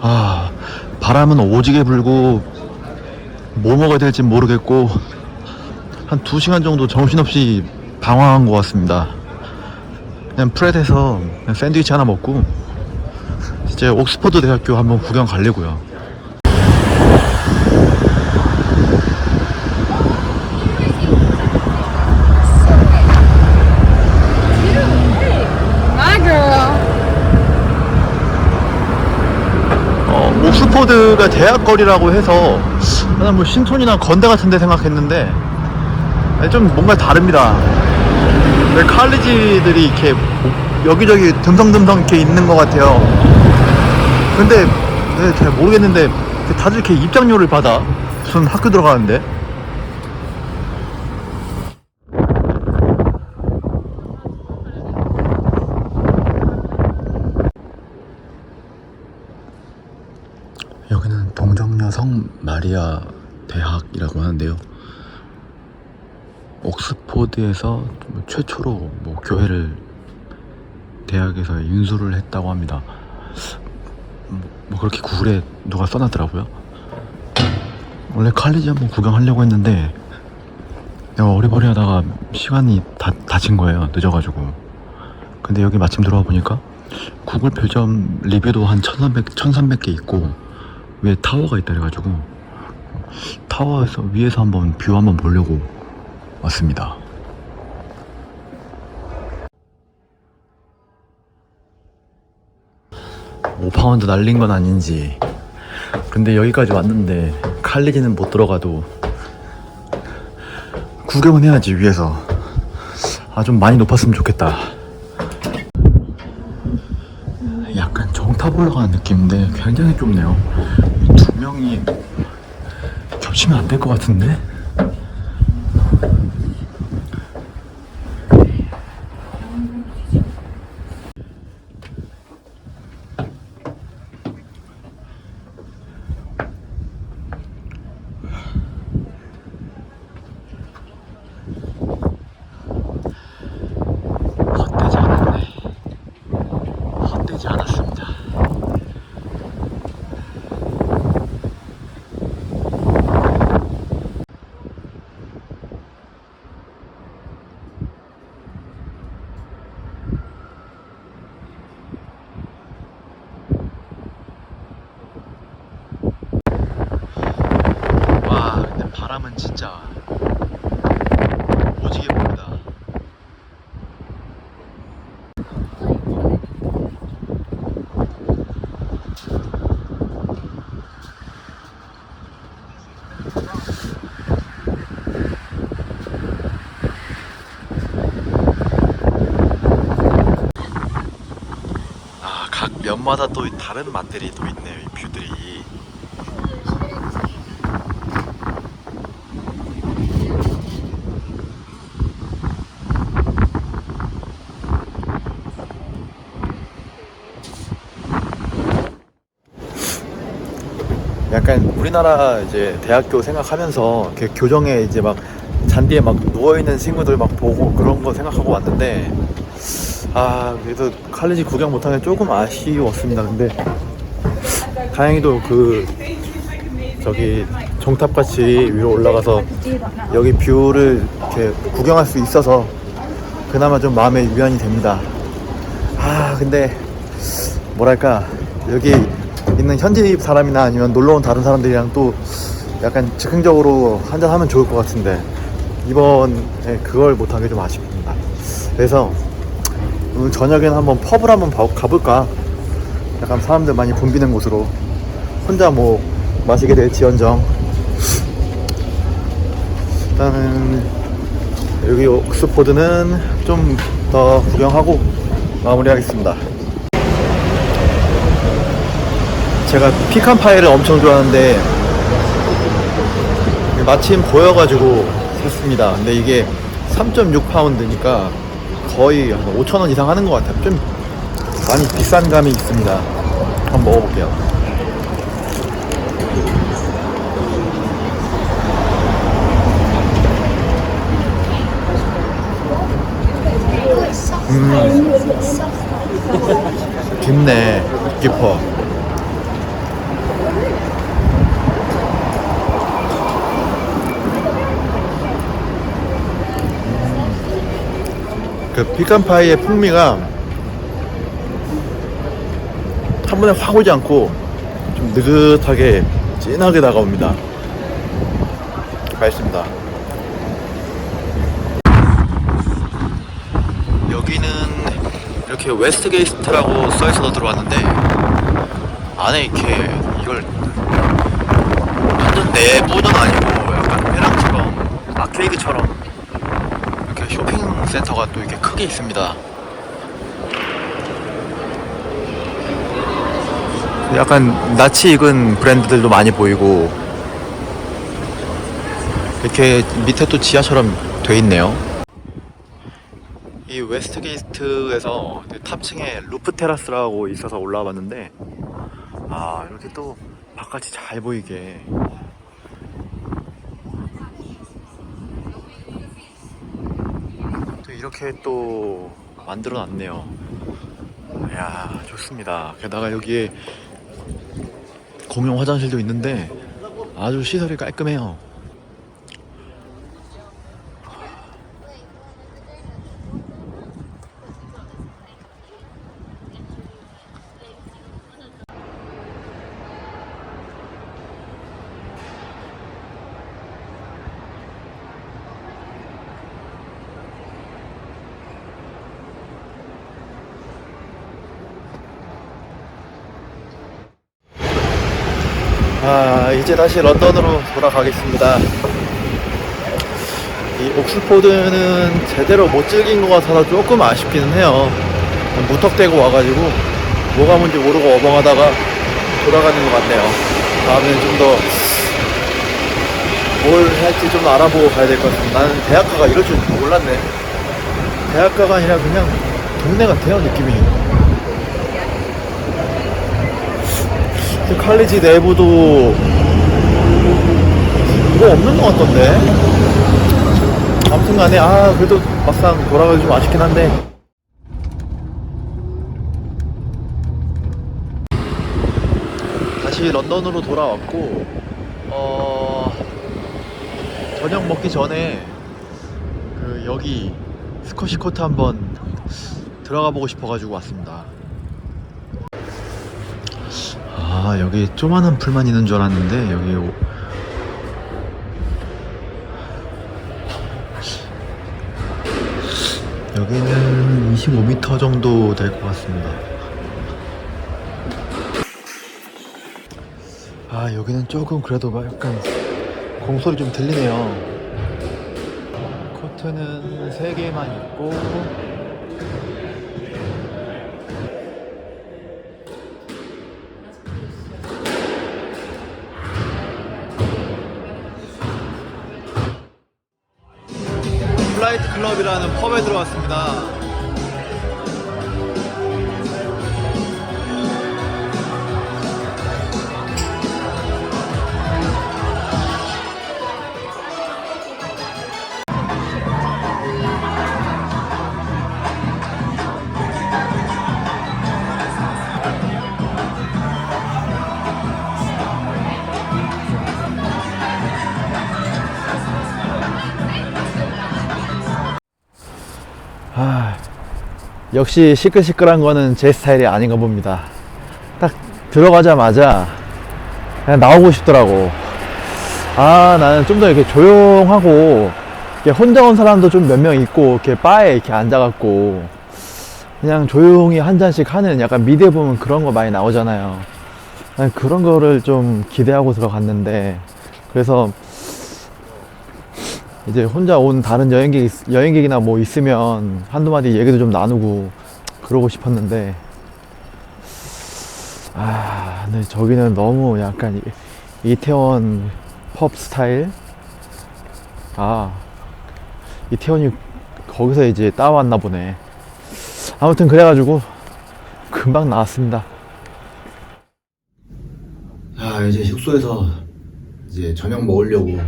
아 바람은 오지게 불고 뭐 먹어야 될지 모르겠고 한 2시간 정도 정신없이 방황한 것 같습니다. 그냥 프렛에서 그냥 샌드위치 하나 먹고 이제 옥스퍼드 대학교 한번 구경 가려고요 옥스퍼드가 대학거리라고 해서 나는 뭐 신촌이나 건대 같은 데 생각했는데 좀 뭔가 다릅니다. 왜 칼리지들이 이렇게 여기저기 듬성듬성 이렇게 있는 것 같아요. 근데 네, 잘 모르겠는데 다들 이렇게 입장료를 받아. 무슨 학교 들어가는데. 여기는 동정녀 성 대학이라고 하는데요. 옥스포드에서 뭐 최초로 뭐 교회를 대학에서 인수를 했다고 합니다. 뭐, 뭐 그렇게 구글에 누가 써놨더라고요. 원래 칼리지 한번 구경하려고 했는데 내가 어리버리 하다가 시간이 다, 다친 거예요. 늦어가지고. 근데 여기 마침 들어와 보니까 구글 별점 리뷰도 한 1300, 1300개 있고 위에 타워가 있다 그래가지고 타워에서 위에서 한번 뷰 한번 보려고 왔습니다. 오파운드 날린 건 아닌지. 근데 여기까지 왔는데 칼리지는 못 들어가도 구경은 해야지 위에서. 아 좀 많이 높았으면 좋겠다. 약간 정탑 올라가는 느낌인데 굉장히 좁네요. 이두 명이 겹치면 안 될 것 같은데 헛되지 않았네 헛되지 않았습니다 와 근데 바람은 진짜 오지게 붑니다 아, 각 면마다 또 다른 맛들이 또 있네요, 이 뷰들이. 약간 우리나라 이제 대학교 생각하면서 이렇게 교정에 이제 막 잔디에 막 누워 있는 친구들 막 보고 그런 거 생각하고 왔는데 아 그래서 칼리지 구경 못하는 게 조금 아쉬웠습니다. 근데 다행히도 그 저기 정탑 같이 위로 올라가서 여기 뷰를 이렇게 구경할 수 있어서 그나마 좀 마음에 위안이 됩니다. 아 근데 뭐랄까 여기 있는 현지 사람이나 아니면 놀러 온 다른 사람들이랑 또 약간 즉흥적으로 한잔 하면 좋을 것 같은데 이번에 그걸 못한 게 좀 아쉽습니다. 그래서 오늘 저녁에는 한번 펍을 한번 봐- 가볼까? 약간 사람들 많이 붐비는 곳으로 혼자 뭐 마시게 될지언정 일단은 여기 옥스포드는 좀 더 구경하고 마무리하겠습니다. 제가 피칸 파이를 엄청 좋아하는데 마침 보여가지고 샀습니다. 근데 이게 3.6파운드니까 거의 5,000원 이상 하는 것 같아요. 좀 많이 비싼 감이 있습니다. 한번 먹어볼게요. 음, 깊네. 깊어. 그 피칸파이의 풍미가 한 번에 확 오지 않고 좀 느긋하게 진하게 다가옵니다. 맛있습니다. 여기는 이렇게 웨스트게이트라고 써있어서 들어왔는데 안에 이렇게 이걸 완전 내부는 아니고 약간 페랑처럼 아케이드처럼 이렇게 쇼핑 센터가 또 이렇게 크게 있습니다. 약간 낯이 익은 브랜드들도 많이 보이고 이렇게 밑에 또 지하처럼 돼 있네요. 이 웨스트게이트에서 그 탑층에 루프 테라스라고 있어서 올라와 봤는데 아 이렇게 또 바깥이 잘 보이게 이렇게 또 만들어 놨네요. 이야 좋습니다. 게다가 여기에 공용 화장실도 있는데 아주 시설이 깔끔해요. 아, 이제 다시 런던으로 돌아가겠습니다. 이 옥스포드는 제대로 못 즐긴 것 같아서 조금 아쉽기는 해요. 무턱대고 와가지고 뭐가 뭔지 모르고 어벙하다가 돌아가는 것 같네요. 다음에는 좀 더 뭘 할지 좀 알아보고 가야 될 것 같습니다. 나는 대학가가 이럴 줄 몰랐네. 대학가가 아니라 그냥 동네 같아요, 느낌이. 그 칼리지 내부도 뭐 없는 것 같던데. 아무튼 간에 아 그래도 막상 돌아가기 좀 아쉽긴 한데. 다시 런던으로 돌아왔고 어 저녁 먹기 전에 그 여기 스쿼시 코트 한번 들어가 보고 싶어가지고 왔습니다 아 여기 조만한 풀만 있는 줄 알았는데 여기 오- 여기는 25m 정도 될 것 같습니다. 아 여기는 조금 그래도 막 약간 공소리 좀 들리네요. 코트는 3개만 있고 플라이트 클럽이라는 펍에 들어왔습니다. 역시 시끌시끌한 거는 제 스타일이 아닌가 봅니다. 딱 들어가자마자 그냥 나오고 싶더라고. 아, 나는 좀 더 이렇게 조용하고, 이렇게 혼자 온 사람도 좀 몇 명 있고, 이렇게 바에 이렇게 앉아갖고, 그냥 조용히 한 잔씩 하는 약간 미대 보면 그런 거 많이 나오잖아요. 난 그런 거를 좀 기대하고 들어갔는데, 그래서 이제 혼자 온 다른 여행객, 있- 여행객이나 뭐 있으면 한두 마디 얘기도 좀 나누고 그러고 싶었는데, 아, 근데 저기는 너무 약간 이- 이태원 펍 스타일? 아, 이태원이 거기서 이제 따왔나 보네. 아무튼 그래가지고 금방 나왔습니다. 아 이제 숙소에서 이제 저녁 먹으려고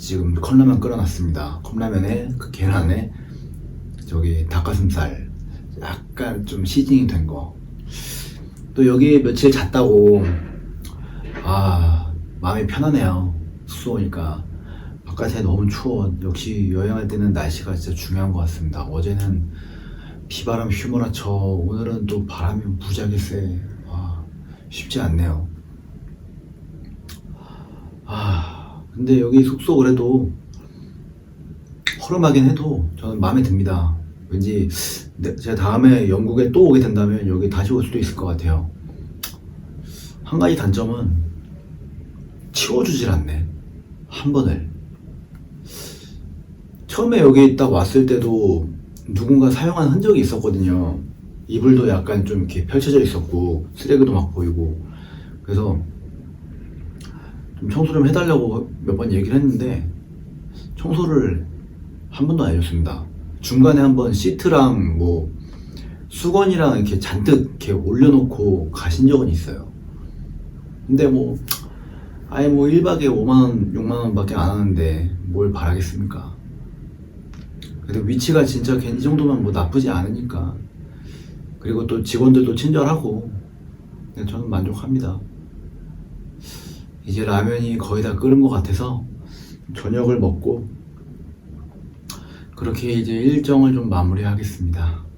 지금 컵라면 끓여놨습니다. 컵라면에 그 계란에 저기 닭가슴살 약간 좀 시즈닝 된 거. 또 여기 며칠 잤다고 아 마음이 편하네요. 숙소 오니까 바깥에 너무 추워. 역시 여행할 때는 날씨가 진짜 중요한 것 같습니다. 어제는 비바람 휘몰아쳐 오늘은 또 바람이 무지하게 세 와, 쉽지 않네요 아 근데 여기 숙소 그래도 허름하긴 해도 저는 마음에 듭니다. 왠지 네, 제가 다음에 영국에 또 오게 된다면 여기 다시 올 수도 있을 것 같아요. 한 가지 단점은 치워주질 않네. 한 번을. 처음에 여기 딱 왔을 때도 누군가 사용한 흔적이 있었거든요. 이불도 약간 좀 이렇게 펼쳐져 있었고 쓰레기도 막 보이고. 그래서 좀 청소 좀 해달라고 몇 번 얘기를 했는데 청소를 한 번도 안 해줬습니다. 중간에 한 번 시트랑 뭐 수건이랑 이렇게 잔뜩 이렇게 올려놓고 가신 적은 있어요. 근데 뭐 아예 뭐 1박에 5만원, 6만원 밖에 안 하는데 뭘 바라겠습니까? 그래도 위치가 진짜 괜- 이 정도면 뭐 나쁘지 않으니까. 그리고 또 직원들도 친절하고, 저는 만족합니다. 이제 라면이 거의 다 끓은 것 같아서 저녁을 먹고, 그렇게 이제 일정을 좀 마무리하겠습니다.